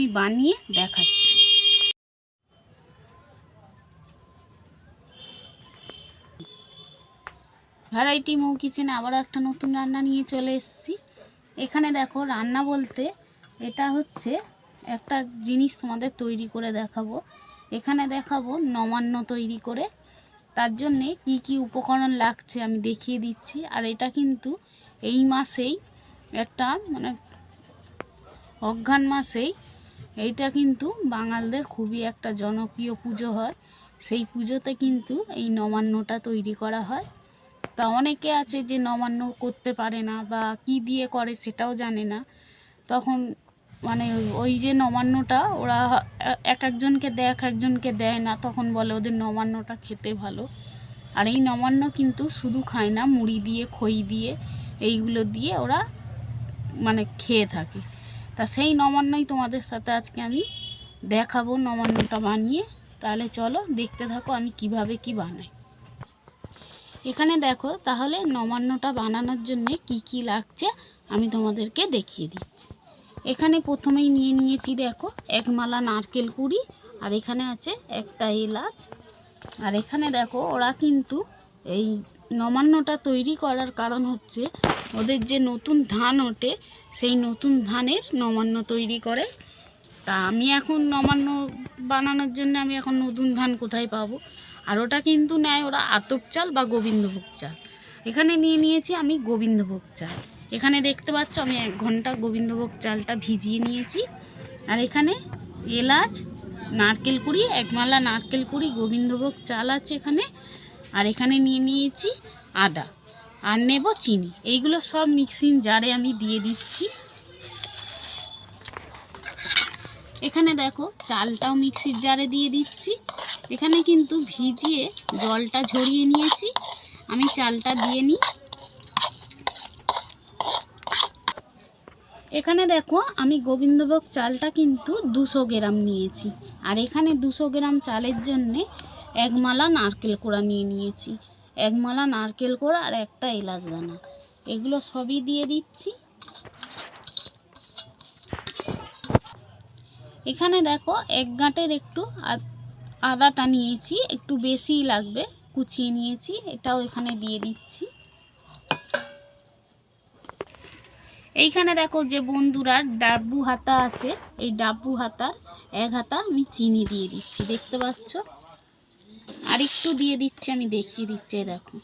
আমি বানিয়ে দেখাচ্ছি। ভ্যারাইটি মৌ কিচেনে আবারও একটা নতুন রান্না নিয়ে চলে এসেছি। এখানে দেখো রান্না বলতে এটা হচ্ছে একটা জিনিস তোমাদের তৈরি করে দেখাবো। এখানে দেখাবো নবান্ন তৈরি করে। তার জন্যে কি কি উপকরণ লাগছে আমি দেখিয়ে দিচ্ছি। আর এটা কিন্তু এই মাসেই একটা মানে অজ্ঞান মাসেই এইটা কিন্তু বাঙালদের খুবই একটা জনপ্রিয় পুজো হয়। সেই পুজোতে কিন্তু এই নবান্নটা তৈরি করা হয়। তা অনেকে আছে যে নবান্ন করতে পারে না বা কি দিয়ে করে সেটাও জানে না। তখন মানে ওই যে নবান্নটা ওরা এক একজনকে দেয়, এক একজনকে দেয় না, তখন বলে ওদের নবান্নটা খেতে ভালো। আর এই নবান্ন কিন্তু শুধু খায় না, মুড়ি দিয়ে, খই দিয়ে, এইগুলো দিয়ে ওরা মানে খেয়ে থাকে। তা সেই নবান্নই তোমাদের সাথে আজকে আমি দেখাবো নবান্নটা বানিয়ে। তাহলে চলো দেখতে থাকো আমি কীভাবে কি বানাই। এখানে দেখো, তাহলে নবান্নটা বানানোর জন্য কি কি লাগছে আমি তোমাদেরকে দেখিয়ে দিচ্ছি। এখানে প্রথমেই নিয়ে নিয়েছি দেখো এক মালা নারকেল কুড়ি, আর এখানে আছে একটা এলাচ। আর এখানে দেখো, ওরা কিন্তু এই নমান্নটা তৈরি করার কারণ হচ্ছে ওদের যে নতুন ধান ওঠে, সেই নতুন ধানের নমান্য তৈরি করে। তা আমি এখন নমান্য বানানোর জন্য আমি এখন নতুন ধান কোথায় পাবো? আর ওটা কিন্তু নেয় ওরা আতপ চাল বা গোবিন্দভোগ চাল। এখানে নিয়ে নিয়েছি আমি গোবিন্দভোগ চাল। এখানে দেখতে পাচ্ছ আমি এক ঘণ্টা গোবিন্দভোগ চালটা ভিজিয়ে নিয়েছি। আর এখানে এলাচ, নারকেল কুড়ি, একমালা নারকেল কুড়ি, গোবিন্দভোগ চাল আছে এখানে। আর এখানে নিয়ে নিয়েছি আদা। আর নেব চিনি। এইগুলো সব মিক্সিং জারে আমি দিয়ে দিচ্ছি। এখানে দেখো, চালটাও মিক্সির জারে দিয়ে দিচ্ছি। এখানে কিন্তু ভিজিয়ে জলটা ঝরিয়ে নিয়েছি। আমি চালটা দিয়ে নিই। এখানে দেখো, আমি গোবিন্দভোগ চালটা কিন্তু দুশো গ্রাম নিয়েছি। আর এখানে দুশো গ্রাম চালের জন্যে এক মালা নারকেল কোড়া নিয়ে নিয়েছি। এক মালা নারকেল কোড়া আর একটা এলাচ দানা। এগুলো সবই দিয়ে দিচ্ছি। এখানে দেখো এক গাঁটের একটু আদাটা নিয়েছি, একটু বেশিই লাগবে, কুচিয়ে নিয়েছি, এটাও এখানে দিয়ে দিচ্ছি। এইখানে দেখো যে বন্ধুরা, ডাব্বু হাতা আছে, এই ডাব্বু হাতার এক হাতা আমি চিনি দিয়ে দিচ্ছি, দেখতে পাচ্ছ? আর একটু দিয়ে দিচ্ছি, আমি দেখিয়ে দিচ্ছি দেখো।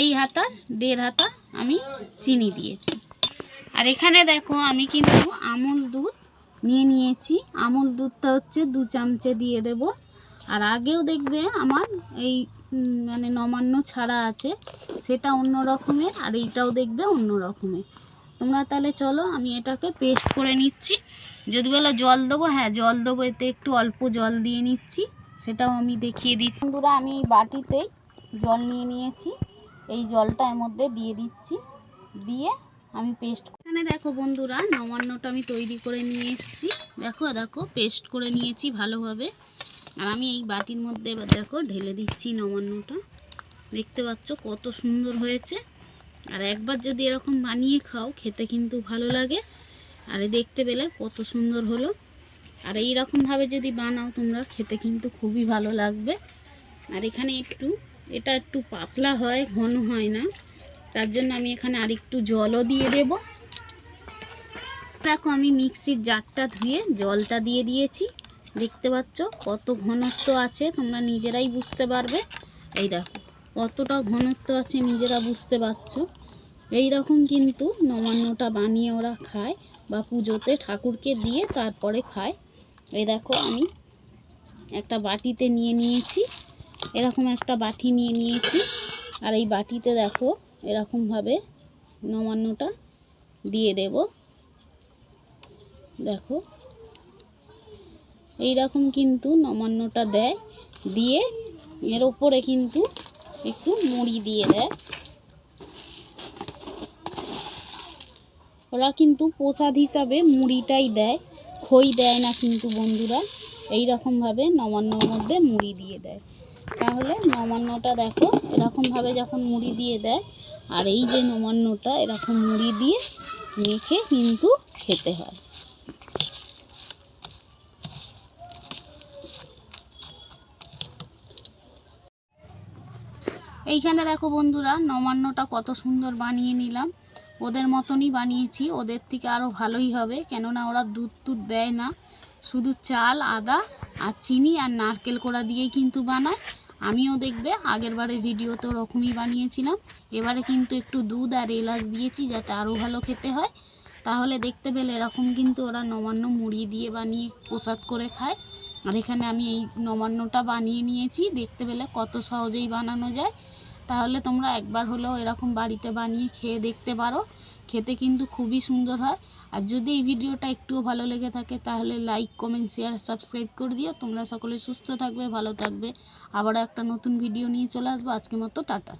এই হাতা, দেড় হাতা আমি চিনি দিয়েছি। আর এখানে দেখো, আমি কিন্তু আমুল দুধ নিয়ে নিয়েছি। আমুল দুধটা হচ্ছে দু চামচে দিয়ে দেব। আর আগেও দেখবে আমার এই মানে নবান্ন ছাড়া আছে। সেটা অন্য রকমের, আর এইটাও দেখবে অন্য রকমের। তোমরা তাহলে চলো, আমি এটাকে পেস্ট করে নিচ্ছি। যদি বলো জল দেবো হ্যাঁ জল দেবো, এতে একটু অল্প জল দিয়ে নিচ্ছি। সেটাও আমি দেখিয়ে দিচ্ছি। বন্ধুরা, আমি বাটিতেই জল নিয়ে নিয়েছি। এই জলটা এর মধ্যে দিয়ে দিচ্ছি। দিয়ে আমি পেস্ট এখানে দেখো বন্ধুরা, নবান্নটা আমি তৈরি করে নিয়ে এসেছি। দেখো দেখো পেস্ট করে নিয়েছি ভালোভাবে। আর আমি এই বাটির মধ্যে এবার দেখো ঢেলে দিচ্ছি নবান্নটা। দেখতে পাচ্ছ কত সুন্দর হয়েছে। আর একবার যদি এরকম বানিয়ে খাও, খেতে কিন্তু ভালো লাগে। আর দেখতে পেলে কত সুন্দর হলো। আর এই রকমভাবে যদি বানাও তোমরা, খেতে কিন্তু খুবই ভালো লাগবে। আর এখানে একটু, এটা একটু পাতলা হয়, ঘন হয় না। তার জন্য আমি এখানে আর একটু জলও দিয়ে দেব। দেখো আমি মিক্সির জারটা ধুয়ে জলটা দিয়ে দিয়েছি। দেখতে পাচ্ছ কত ঘনত্ব আছে, তোমরা নিজেরাই বুঝতে পারবে। এই দেখো। কতটা ঘনত্ব আছে নিজেরা বুঝতে পারছ? এই রকম কিন্তু নবান্নটা বানিয়ে ওরা খায় বা পুজোতে ঠাকুরকে দিয়ে তারপরে খায়। এই দেখো আমি একটা বাটিতে নিয়ে নিয়েছি, এরকম একটা বাটি নিয়ে নিয়েছি। আর এই বাটিতে দেখো এরকমভাবে নবান্নটা দিয়ে দেব। দেখো এই রকম কিন্তু নবান্নটা দেয়। দিয়ে এর ওপরে কিন্তু একটু মুড়ি দিয়ে দেয় ওরা কিন্তু প্রসাদ হিসাবে মুড়িটাই দেয়, খই দেয় না কিন্তু বন্ধুরা। এই রকমভাবে নবান্নর মধ্যে মুড়ি দিয়ে দেয়। তাহলে নবান্নটা দেখো, এরকমভাবে যখন মুড়ি দিয়ে দেয়, আর এই যে নবান্নটা এরকম মুড়ি দিয়ে মেখে কিন্তু খেতে হয়। এইখানে দেখো বন্ধুরা, নবান্নটা কত সুন্দর বানিয়ে নিলাম। ওদের মতনই বানিয়েছি, ওদের থেকে আরও ভালোই হবে। কেননা ওরা দুধ টুধ দেয় না। শুধু চাল, আদা আর চিনি আর নারকেল কোড়া দিয়েই কিন্তু বানায়। আমিও দেখবে, আগের বারে ভিডিওতে ওরকমই বানিয়েছিলাম। এবারে কিন্তু একটু দুধ আর এলাচ দিয়েছি, যাতে আরও ভালো খেতে হয়। তাহলে দেখতে পেলে এরকম কিন্তু ওরা নবান্ন মুড়ি দিয়ে বানিয়ে প্রসাদ করে খায়। আর এখানে আমি এই নবান্নটা বানিয়ে নিয়েছি, দেখতে পেলে কত সহজেই বানানো যায়। তাহলে তোমরা একবার হলেও এরকম বাড়িতে বানিয়ে খেয়ে দেখতে পারো। খেতে কিন্তু খুবই সুন্দর হয়। আর যদি এই ভিডিওটা একটুও ভালো লেগে থাকে, তাহলে লাইক কমেন্ট শেয়ার সাবস্ক্রাইব করে দিও। তোমরা সকলে সুস্থ থাকবে, ভালো থাকবে। আবারও একটা নতুন ভিডিও নিয়ে চলে আসব। আজকে মতো টাটা।